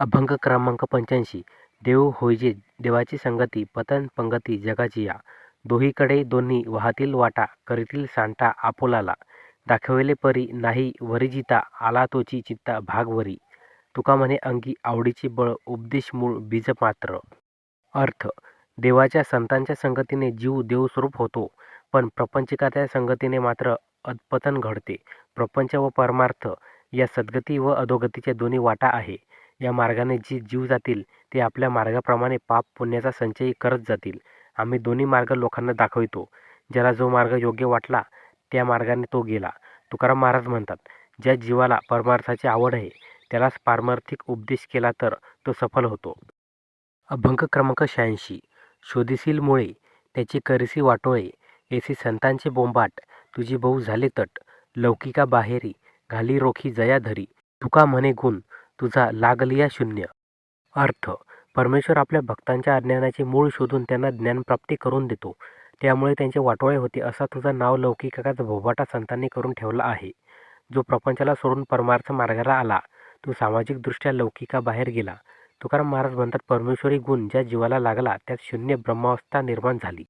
अभंग क्रमांक पंच्याऐंशी. देव होईजे देवाची संगती पतन पंगती जगाची या. दोहीकडे दोन्ही वाहतील वाटा करीतील सांटा आपोलाला. दाखविले परी नाही वरिजिता आला तोची चित्ता भाग वरी. तुका म्हणे अंगी आवडीची बळ उपदेश मूळ बीज मात्र अर्थ देवाच्या संतांच्या संगतीने जीव देवस्वरूप होतो पण प्रपंचिकाच्या संगतीने मात्र अधपतन घडते. प्रपंच व परमार्थ या सद्गती व अधोगतीच्या दोन्ही वाटा आहे. या मार्गाने जे जीव जातील ते आपल्या मार्गाप्रमाणे पाप पुण्याचा संचयी करत जातील. आम्ही दोन्ही मार्ग लोकांना दाखवितो. ज्याला जो मार्ग योग्य वाटला त्या मार्गाने तो गेला. तुकाराम महाराज म्हणतात ज्या जीवाला परमार्थाची आवड आहे त्यालाच पारमार्थिक उपदेश केला तर तो सफल होतो. अभंग क्रमांक शहाऐंशी. शोधिसील मुळे त्याची करिसी वाटोळे येसी संतांचे बोंबाट तुझी भाऊ झाले तट लौकिका बाहेरी घाली रोखी जया धरी तुका म्हणे गुण तुझा लागलिया शून्य. अर्थ. परमेश्वर आपल्या भक्तांच्या अज्ञानाचे मूळ शोधून त्यांना ज्ञानप्राप्ती करून देतो. त्यामुळे त्यांचे वाटोळे होते असा तुझा नाव लौकिकाचा भोबाटा संतांनी करून ठेवला आहे. जो प्रपंचाला सोडून परमार्थ मार्गाला आला तो सामाजिकदृष्ट्या लौकिकाबाहेर गेला. तुकाराम महाराज म्हणतात परमेश्वरी गुण ज्या जीवाला लागला त्यात शून्य ब्रह्मावस्था निर्माण झाली.